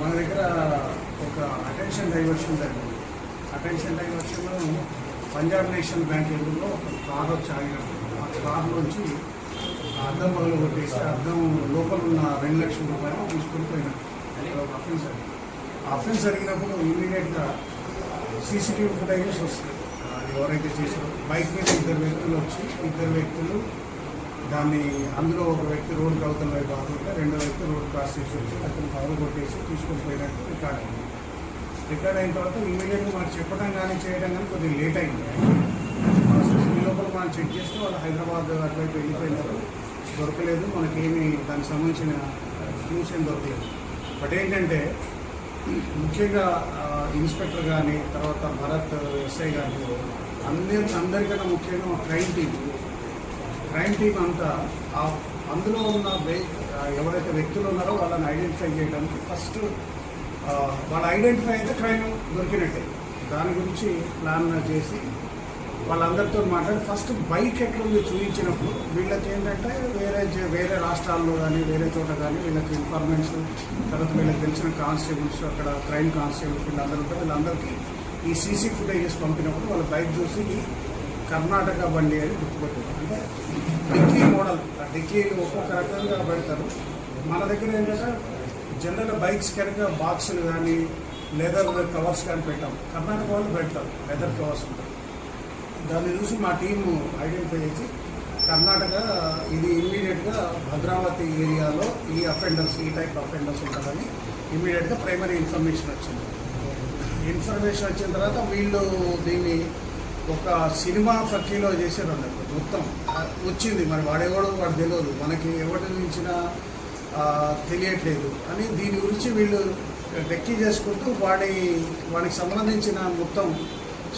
మన దగ్గర ఒక అటెన్షన్ డైవర్షన్ జరిగింది. Attention diversion Punjab national bank ఎదురులో ఒక కార్ వచ్చి ఆగినప్పుడు ఆ కార్ నుంచి అద్దం పగలు కొట్టేసి అద్దం లోపల ఉన్న రెండు లక్షల రూపాయలు తీసుకొని పోయినారు అఫెన్స్ జరిగింది. అఫెన్స్ జరిగినప్పుడు ఇమీడియట్గా సీసీటీవీ ఫుటేజెస్ వస్తాయి ఎవరైతే చేశారో. బైక్ మీద ఇద్దరు వ్యక్తులు వచ్చి ఇద్దరు వ్యక్తులు దాన్ని అందులో ఒక వ్యక్తి రోడ్డు అవతల వైపు ఆగుతుంటే రెండో వ్యక్తి రోడ్ క్రాస్ చేసి వచ్చి అతను పగలు కొట్టేసి తీసుకొని పోయినట్టు రికార్డ్ అయింది. రికార్డ్ అయిన తర్వాత ఇమీడియట్గా మనకు చెప్పడం కానీ చేయడం కానీ కొద్దిగా లేట్ అయింది. ఈ లోపల మనం చెక్ చేస్తే వాళ్ళు హైదరాబాద్ అటువైపు వెళ్ళిపోయినారు. దొరకలేదు. మనకేమి దానికి సంబంధించిన క్లూస్ ఏం దొరకలేదు. బట్ ఏంటంటే ముఖ్యంగా ఇన్స్పెక్టర్ కానీ తర్వాత భరత్ ఎస్ఐ కానీ అందరి అందరికన్నా ముఖ్యంగా మా క్రైమ్ టీం క్రైమ్ టీం అంతా ఆ అందులో ఉన్న ఎవరైతే వ్యక్తులు ఉన్నారో వాళ్ళని ఐడెంటిఫై చేయడానికి ఫస్ట్ వాళ్ళు ఐడెంటిఫై అయితే క్రైమ్ దొరికినట్టే. దాని గురించి ప్లాన్ చేసి వాళ్ళందరితో మాట్లాడి ఫస్ట్ బైక్ ఎట్లుంది చూపించినప్పుడు వీళ్ళకి ఏంటంటే వేరే వేరే రాష్ట్రాల్లో కానీ వేరే చోట కానీ వీళ్ళకి ఇన్ఫర్మేషన్స్ తర్వాత వీళ్ళకి తెలిసిన కానిస్టేబుల్స్ అక్కడ క్రైమ్ కానిస్టేబుల్స్ వీళ్ళందరూ ఉంటారు. వీళ్ళందరికీ ఈ సీసీ ఫుటేజెస్ పంపినప్పుడు వాళ్ళ బైక్ చూసి కర్ణాటక బండి అని గుర్తుపెట్టారు అంటే డిక్కీ మోడల్ ఆ డిక్కీలు ఒక్కొక్క రకంగా పెడతారు. మన దగ్గర ఏంటంటే జనరల్ బైక్స్ కనుక బాక్సులు కానీ లెదర్ కవర్స్ కానీ పెట్టాం. కర్ణాటక వాళ్ళు పెడతారు లెదర్ కవర్స్ ఉంటాయి. దాన్ని చూసి మా టీము ఐడెంటిఫై చేసి కర్ణాటక ఇది ఇమ్మీడియట్గా భద్రావతి ఏరియాలో ఈ అఫెండర్స్ ఈ టైప్ అఫెండర్స్ ఉంటారని ఇమ్మీడియట్గా ప్రైమరీ ఇన్ఫర్మేషన్ వచ్చింది. ఇన్ఫర్మేషన్ వచ్చిన తర్వాత వీళ్ళు దీన్ని ఒక సినిమా ఫకీలో చేశారు అన్నట్టు మొత్తం వచ్చింది. మరి వాడేవాడు వాడు తెలియదు మనకి ఎవరి నుంచిన తెలియట్లేదు అని దీని గురించి వీళ్ళు రెక్కి చేసుకుంటూ వాడి వాడికి సంబంధించిన మొత్తం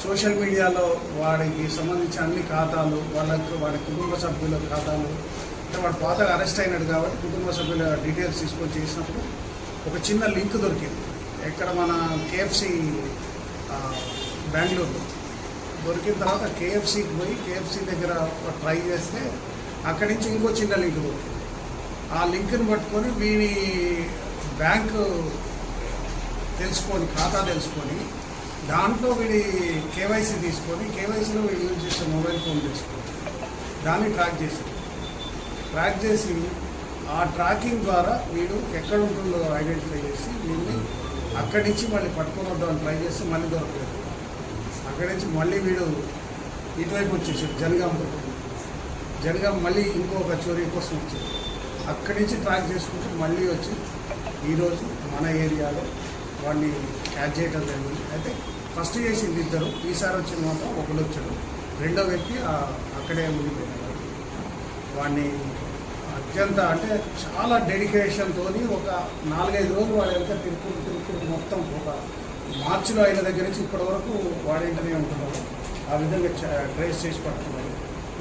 సోషల్ మీడియాలో వాడికి సంబంధించిన అన్ని ఖాతాలు వాళ్ళకు వాడి కుటుంబ సభ్యుల ఖాతాలు అంటే వాడు పాతగా అరెస్ట్ అయినాడు కాబట్టి కుటుంబ సభ్యుల డీటెయిల్స్ తీసుకొని చేసినప్పుడు ఒక చిన్న లింక్ దొరికింది. ఎక్కడ మన కేఎఫ్సి బెంగళూరులో. దొరికిన తర్వాత కేఎఫ్సీకి పోయి కేఎఫ్సి దగ్గర ట్రై చేస్తే అక్కడి నుంచి ఇంకో చిన్న లింక్ దొరికింది. ఆ లింక్ని పట్టుకొని వీని బ్యాంకు తెలుసుకొని ఖాతా తెలుసుకొని దాంట్లో వీడి కేవైసీ తీసుకొని కేవైసీలో వీడు యూజ్ చేసే మొబైల్ ఫోన్ తీసుకొని దాన్ని ట్రాక్ చేశారు ట్రాక్ చేసి ఆ ట్రాకింగ్ ద్వారా వీడు ఎక్కడ ఉంటుందో ఐడెంటిఫై చేసి వీడిని అక్కడి నుంచి మళ్ళీ పట్టుకొని వద్దామని ట్రై చేస్తే మళ్ళీ దొరకలేదు. అక్కడి నుంచి మళ్ళీ వీడు ఇటువైపు వచ్చేసాడు జనగాం జనగాం మళ్ళీ ఇంకొక చోరీ కోసం వచ్చాడు. అక్కడి నుంచి ట్రాక్ చేసుకుంటూ మళ్ళీ వచ్చి ఈరోజు మన ఏరియాలో వాడిని క్యాచ్ చేయడం జరిగింది. అయితే ఫస్ట్ చేసింది ఇద్దరు. ఈసారి వచ్చిన మాత్రం ఒకడు వచ్చాడు. రెండో వ్యక్తి అక్కడే ఉండిపోయినాడు వాడిని అత్యంత అంటే చాలా డెడికేషన్తో ఒక నాలుగైదు రోజులు వాడు ఎంత తిరుక్కుంటూ తిరుక్కుంటూ మొత్తం ఒక మార్చిలో అయిన దగ్గర నుంచి ఇప్పటి వరకు వాడింటనే ఉంటున్నారు ఆ విధంగా చ- ట్రేస్ చేసి పడుతున్నారు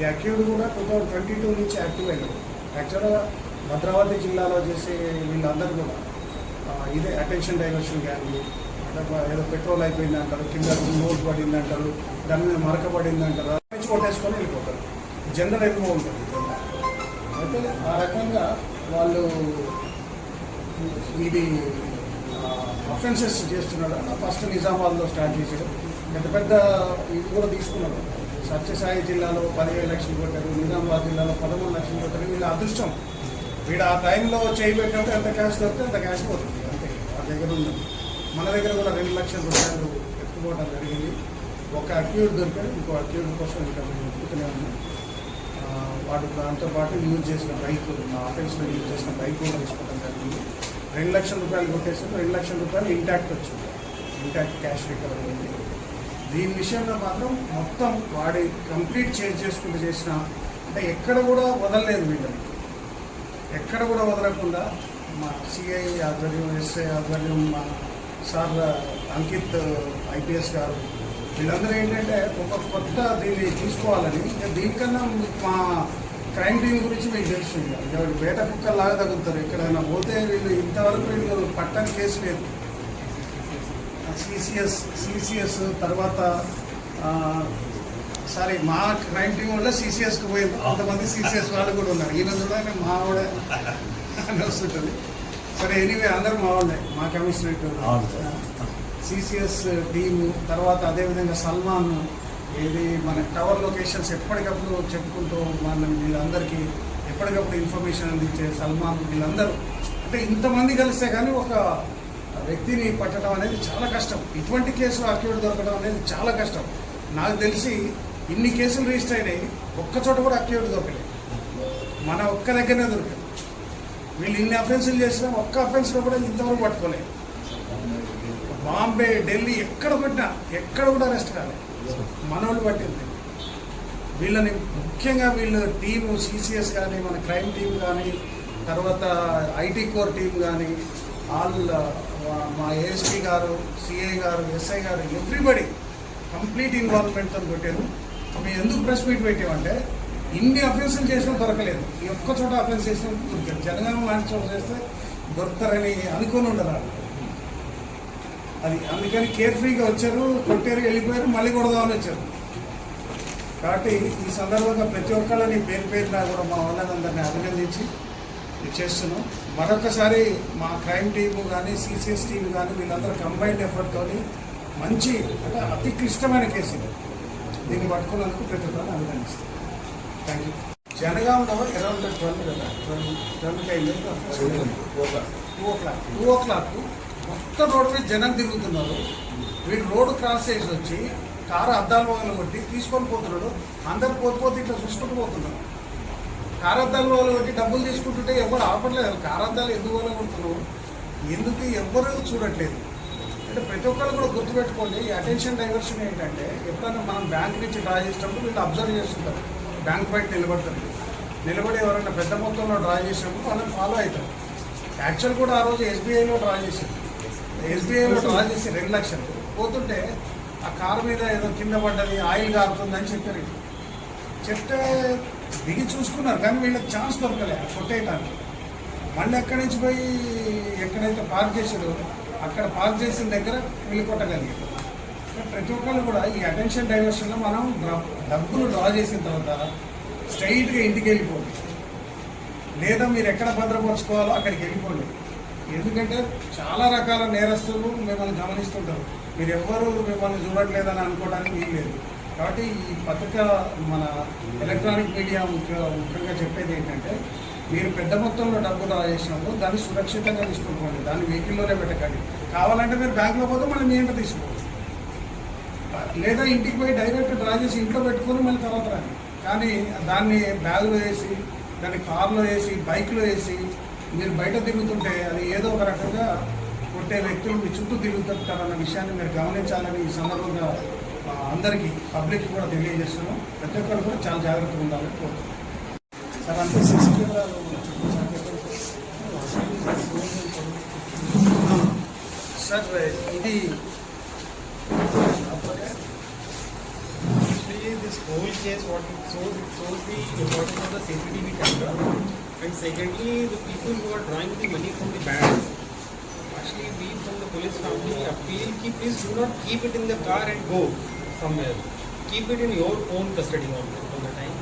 ఈ అక్యూడ్ కూడా టూ థౌజండ్ ట్వంటీ టూ నుంచి యాక్టివ్ అయినాడు. యాక్చువల్గా భద్రావతి జిల్లాలో చేసే వీళ్ళందరూ కూడా ఇదే అటెన్షన్ డైవర్షన్ గ్యాంగ్ ఏదో పెట్రోల్ అయిపోయింది అంటారు కింద నోట్ పడింది అంటారు దాని మీద మరక పడింది అంటారు నుంచి కొట్టేసుకొని వెళ్ళిపోతారు. జనరల్ ఎక్కువ ఉంటుంది అయితే ఆ రకంగా వాళ్ళు ఇది అఫెన్సెస్ చేస్తున్నాడు అన్న ఫస్ట్ నిజామాబాద్లో స్టార్ట్ చేశాడు పెద్ద పెద్ద ఇది కూడా తీసుకున్నాడు సత్యసాయి జిల్లాలో పదిహేడు లక్షలు కొట్టారు నిజామాబాద్ జిల్లాలో పదమూడు లక్షలు కొట్టారు. వీళ్ళ అదృష్టం. వీడు ఆ టైంలో చేయి ఎంత క్యాష్ దొరికితే అంత క్యాష్ పోతుంది. దగ్గర ఉన్నది మన దగ్గర కూడా రెండు లక్షల రూపాయలు ఎత్తుకోవడం జరిగింది. ఒక అక్యూడ్ దొరికాడు ఇంకో అక్యూడ్ కోసం ఇక్కడ మేము వెతుకుతూనే ఉన్నాం. వాటి వాడు దాంతోపాటు యూజ్ చేసిన బైక్ మా ఆఫీస్లో యూజ్ చేసిన బైక్ కూడా తీసుకోవడం జరిగింది. రెండు లక్షల రూపాయలు కొట్టేసారు రెండు లక్షల రూపాయలు ఇంటాక్ట్ వచ్చింది. ఇంటాక్ట్ క్యాష్ రికవర్ అయింది. దీని విషయంలో మాత్రం మొత్తం వాడి కంప్లీట్ చేంజ్ చేసుకుంటూ చేసిన అంటే ఎక్కడ కూడా వదలలేదు వీళ్ళని. ఎక్కడ కూడా వదలకుండా మా సిఐ ఆధ్వర్యం ఎస్ఐ ఆధ్వర్యం మా సార్ అంకిత్ ఐపీఎస్ గారు వీళ్ళందరూ ఏంటంటే ఒక కొత్త దీన్ని తీసుకోవాలని దీనికన్నా మా క్రైమ్ టీం గురించి మీకు తెలుసు ఎవరు వేట కుక్కలాగా తగ్గుతారు ఎక్కడైనా పోతే వీళ్ళు ఇంతవరకు వీళ్ళు పట్టని కేసు లేదు. సిసిఎస్ సిసిఎస్ తర్వాత సారీ మా క్రైమ్ టీం వల్ల సిసిఎస్కి పోయింది. కొంతమంది సిసిఎస్ వాళ్ళు కూడా ఉన్నారు. ఈయన చూడగానే మా కూడా అని వస్తుంటుంది. సరే ఎనీవే అందరూ మా వాళ్ళే మా కమిషనరేట్ సార్. సిసిఎస్ టీము తర్వాత అదేవిధంగా సల్మాన్ ఏది మన టవర్ లొకేషన్స్ ఎప్పటికప్పుడు చెప్పుకుంటూ మన వీళ్ళందరికీ ఎప్పటికప్పుడు ఇన్ఫర్మేషన్ అందించే సల్మాన్ వీళ్ళందరూ. అంటే ఇంతమంది కలిస్తే కానీ ఒక వ్యక్తిని పట్టడం అనేది చాలా కష్టం. ఇటువంటి కేసులు అక్యూట్ దొరకడం అనేది చాలా కష్టం. నాకు తెలిసి ఇన్ని కేసులు రిజిస్టర్ అయినాయి ఒక్క చోట కూడా అక్యూట్ దొరకలేదు. మన ఒక్క దగ్గరనే దొరికింది వీళ్ళు ఇన్ని అఫెన్సులు చేసినా ఒక్క అఫెన్స్లో కూడా ఇంతవరకు పట్టుకోలేదు బాంబే ఢిల్లీ ఎక్కడ కొట్టినా ఎక్కడ కూడా అరెస్ట్ కాలేదు మనోళ్ళు పట్టింది. వీళ్ళని ముఖ్యంగా వీళ్ళు టీము సిసిఎస్ కానీ మన క్రైమ్ టీం కానీ తర్వాత ఐటీ కోర్ టీం కానీ ఆల్ మా ఏఎస్పీ గారు సిఐ గారు ఎస్ఐ గారు ఎవ్రీబడి కంప్లీట్ ఇన్వాల్వ్మెంట్తో కొట్టారు. మేము ఎందుకు ప్రెస్ మీట్ పెట్టామంటే ఇన్ని అఫెన్సులు చేసినా దొరకలేదు. ఈ ఒక్క చోట అఫెన్స్ చేసినా దొరికారు జనగామ లాంటి చోట చేస్తే దొరుకుతారని అనుకొని ఉండరు అది అందుకని కేర్ ఫ్రీగా వచ్చారు కొట్టారు వెళ్ళిపోయారు మళ్ళీ కొడదామని వచ్చారు. కాబట్టి ఈ సందర్భంగా ప్రతి ఒక్కళ్ళని పేరు పేరున కూడా మా వాళ్ళందరినీ అభినందించి చేస్తున్నాం. మరొకసారి మా క్రైమ్ టీమ్ కానీ సిసిఎస్ టీం కానీ వీళ్ళందరూ కంబైన్డ్ ఎఫర్ట్తో మంచి అంటే అతి క్లిష్టమైన కేసు దీన్ని పట్టుకున్నందుకు ప్రతి ఒక్కరిని అభినందిస్తాం థ్యాంక్ యూ జనగాంలో అరౌండ్ ట్వెల్వ్ కదా? ట్వెల్వ్ ట్వెల్వ్ అయింది టూ ఓ క్లాక్. Two o'clock. మొత్తం రోడ్డు మీద జనం తిరుగుతున్నారు. వీడు రోడ్డు క్రాస్ చేసి వచ్చి కారు అద్దాలు మొగలు కొట్టి తీసుకొని పోతున్నాడు. అందరు పోతు పోతే ఇట్లా చూసుకుంటూ పోతున్నారు. కారు అద్దాలు మొగలు కొట్టి డబ్బులు తీసుకుంటుంటే ఎవరు ఆపట్లేదు. కారు అద్దాలు ఎందుకు వల్ల కొడుతున్నావు ఎందుకు ఎవరు చూడట్లేదు? అంటే ప్రతి ఒక్కరు కూడా గుర్తుపెట్టుకోండి ఈ అటెన్షన్ డైవర్షన్ ఏంటంటే ఎప్పుడైనా మనం బ్యాంక్ నుంచి డ్రా చేసినప్పుడు వీళ్ళు అబ్జర్వ్ చేస్తుంటారు. బ్యాంక్ బయట నిలబడుతుంది నిలబడి ఎవరైనా పెద్ద మొత్తంలో డ్రా చేసినప్పుడు వాళ్ళని ఫాలో అవుతారు. యాక్చువల్ కూడా ఆ రోజు ఎస్బీఐలో డ్రా చేసింది ఎస్బీఐలో డ్రా చేసి రెండు లక్షలు. పోతుంటే ఆ కారు మీద ఏదో కింద పడ్డది ఆయిల్ కారుతుందని చెప్పారు చెప్తే దిగి చూసుకున్నారు కానీ వీళ్ళకి ఛాన్స్ దొరకలే కొట్టేయటానికి. మళ్ళీ ఎక్కడి నుంచి పోయి ఎక్కడైతే పార్క్ చేసారో అక్కడ పార్క్ చేసిన దగ్గర వెళ్ళి కొట్టగలిగారు. అంటే ప్రతి ఒక్కళ్ళు కూడా ఈ అటెన్షన్ డైవర్షన్లో మనం డబ్బులు డ్రా చేసిన తర్వాత స్ట్రైట్గా ఇంటికి వెళ్ళిపోండి. లేదా మీరు ఎక్కడ భద్రపరచుకోవాలో అక్కడికి వెళ్ళిపోండి. ఎందుకంటే చాలా రకాల నేరస్తులు మిమ్మల్ని గమనిస్తుంటారు. మీరు ఎవ్వరు మిమ్మల్ని చూడట్లేదని అనుకోవడానికి వీలు లేదు. కాబట్టి ఈ పత్రిక మన ఎలక్ట్రానిక్ మీడియా ముఖ్య ముఖ్యంగా చెప్పేది ఏంటంటే మీరు పెద్ద మొత్తంలో డబ్బు డ్రా చేసినప్పుడు దాన్ని సురక్షితంగా తీసుకోండి దాన్ని వెహికల్లోనే పెట్టకండి. కావాలంటే మీరు బ్యాంక్లో పోతే మళ్ళీ మీ ఇంట తీసుకోండి. లేదా ఇంటికి పోయి డైరెక్ట్ డ్రా చేసి ఇంట్లో పెట్టుకొని మళ్ళీ తర్వాత రండి కానీ దాన్ని బ్యాగ్లో వేసి దాన్ని కార్లో వేసి బైక్లో వేసి మీరు బయట తిరుగుతుంటే అది ఏదో ఒక రకంగా కొట్టే వ్యక్తులు మీ చుట్టూ తిరుగుతుంటారన్న విషయాన్ని మీరు గమనించాలని ఈ సందర్భంగా అందరికీ పబ్లిక్ కూడా తెలియజేస్తున్నాం. ప్రతి ఒక్కరు కూడా చాలా జాగ్రత్తగా ఉండాలని కోరుతున్నాం సార్ అంటే సీసీ కెమెరాలు సార్ ఇది Actually, this whole case, what it shows, it shows the importance of the CCTV camera. And secondly, the people who are drawing the money from the bank. Actually, we from the police family appeal, ki please do not keep it in the car and go somewhere. Keep it in your own custody all the time.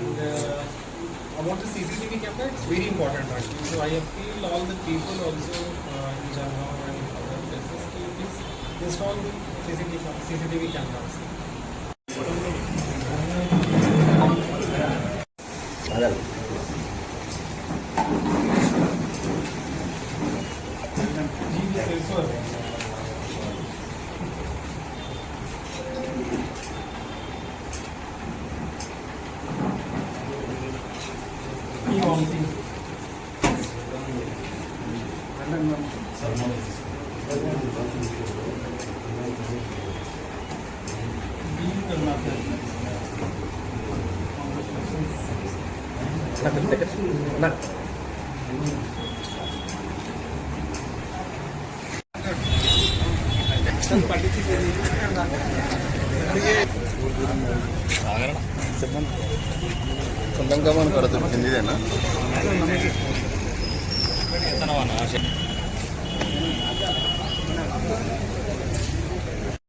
And uh, about the CCTV camera, it's very important actually. So I appeal all the people also uh, in Jalgaon and other places, ki please install the CCTV, CCTV cameras. Terima kasih telah! సొంతంగా మనం కడ దొరికింది ఇదేనా